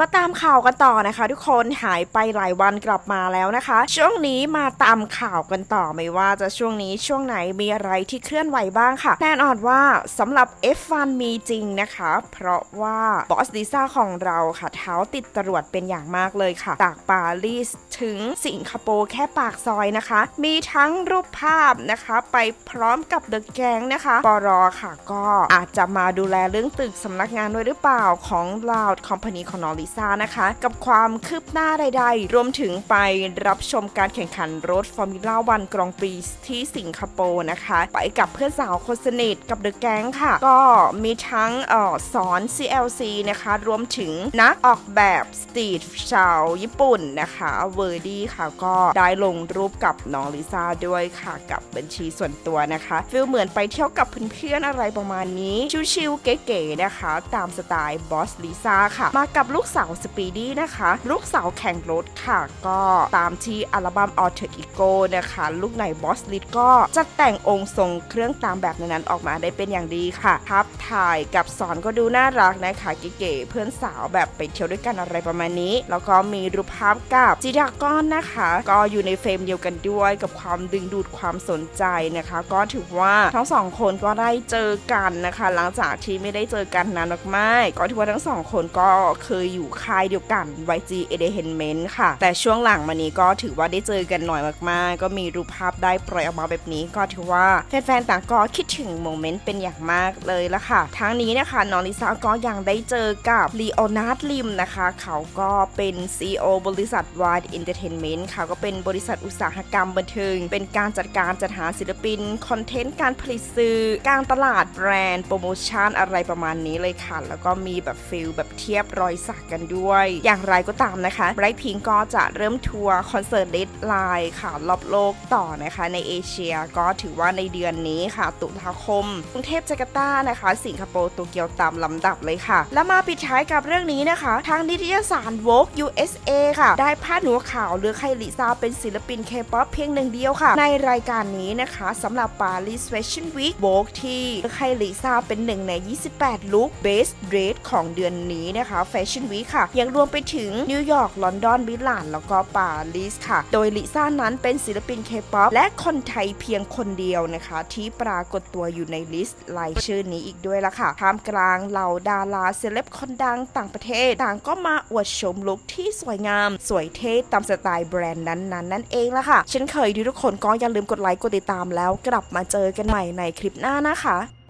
มาตามข่าวกันต่อนะคะ ทุกคนหายไปหลายวันกลับมาแล้วนะคะ ช่วงนี้มาตามข่าวกันต่อไม่ว่าจะช่วงนี้ช่วงไหนมีอะไรที่เคลื่อนไหวบ้างค่ะแน่นอนว่าสำหรับ F1 มีจริงนะคะ เพราะว่าบอสลิซ่าของเราค่ะ เท้าติดตรวจเป็นอย่างมากเลยค่ะ จากปารีสถึงสิงคโปร์แค่ปากซอยนะคะ มีทั้งรูปภาพนะคะ ไปพร้อมกับเดอะแกงนะคะปรอค่ะ ก็อาจจะมาดูแลเรื่องตึกสำนักงานด้วยหรือเปล่าของ Loud Company ของนอริซ่านะคะ กับความคืบหน้าใดๆ รวมถึงไปรับชมการแข่งขันรถฟอร์มูล่าวันกรองปีที่สิงคโปร์นะคะ ไปกับเพื่อนสาวคนสนิทกับเดอะแกงค่ะ ก็มีทั้งออสอน CLC นะคะ รวมถึงนักออกแบบสตรีทชาวญี่ปุ่นนะคะเวอร์ดี้ค่ะก็ได้ลงรูปกับน้องลิซ่าด้วยค่ะ กับบัญชีส่วนตัวนะคะฟีลเหมือนไปเที่ยวกับเพื่อนๆอะไรประมาณนี้ ชิวๆเก๋ๆนะคะ ตามสไตล์บอสลิซ่าค่ะ มากับลูกสาวสปีดี้นะคะ ลูกสาวแข่งรถค่ะ ก็ตามที่อัลบั้ม Alter Ego นะคะ ลูกในบอสลิดก็จะแต่งองค์ทรงเครื่องตามแบบนั้นออกมาได้เป็นอย่างดีค่ะภาพถ่ายกับสอนก็ดูน่ารักนะคะเก๋ๆเพื่อนสาวแบบไปเที่ยวด้วยกันอะไรประมาณนี้ แล้วก็มีรูปภาพกับจิดากอนนะคะ ก็อยู่ในเฟรมเดียวกันด้วยกับความดึงดูดความสนใจนะคะ ก็ถือว่าทั้งสองคนก็ได้เจอกันนะคะ หลังจากที่ไม่ได้เจอกันนานมากๆก็ถือว่าทั้งสองคนก็เคยอยู่ค่ายเดียวกัน YG Entertainment ค่ะ แต่ช่วงหลังมานี้ก็ถือว่าได้เจอกันหน่อยมากๆ ก็มีรูปภาพได้ปล่อยออกมาแบบนี้ก็ถือว่าแฟนๆต่างก็คิดถึงโมเมนต์เป็นอย่างมากเลยละค่ะ ทั้งนี้นะคะน้องลิซ่าก็ยังได้เจอกับลีโอนาร์ดลิมนะคะ เขาก็เป็น CEO บริษัท Wide Entertainment ค่ะก็เป็นบริษัทอุตสาหกรรมบันเทิง เป็นการจัดการจัดหาศิลปิน คอนเทนต์การผลิตสื่อ การตลาดแบรนด์ โปรโมชั่นอะไรประมาณนี้เลยค่ะ แล้วก็มีแบบฟิลแบบเทียบรอยสักกันด้วย อย่างไรก็ตามนะคะไบรท์พิงก็จะเริ่มทัวร์คอนเสิร์ตเลดไลน์ค่ะรอบโลกต่อนะคะในเอเชียก็ถือว่าในเดือนนี้ค่ะ ตุลาคมกรุงเทพจาการ์ตานะคะ สิงคโปร์โตเกียวตามลำดับเลยค่ะ แล้วมาปิดท้ายกับเรื่องนี้นะคะ ทางนิตยสาร Vogue USA ค่ะ ได้พาดหัวข่าวเลือกให้ลิซ่าเป็นศิลปินเคป๊อปเพียงหนึ่งเดียวค่ะ ในรายการนี้นะคะสำหรับ Paris Fashion Week Vogue ที่เลือกให้ลิซ่าเป็นหนึ่งใน 28 ลุค Best Dress ของเดือนนี้นะคะ Fashion Week ค่ะ ยังรวมไปถึงนิวยอร์กลอนดอนมิลานแล้วก็ปารีสค่ะ โดยลิซ่านั้นเป็นศิลปินเคป๊อปและคนไทยเพียงคนเดียวนะคะ ที่ปรากฏตัวอยู่ในลิสต์รายชื่อนี้อีกด้วยละค่ะท่ามกลางเหล่าดาราเซเลบคนดังต่างประเทศ ต่างก็มาอวดชมลุคที่สวยงาม สวยเท่ตามสไตล์แบรนด์นั้นๆนั่นเองละค่ะเช่นเคยทุกคนก็อย่าลืมกดไลค์กดติดตามแล้วกลับมาเจอกันใหม่ในคลิปหน้านะคะ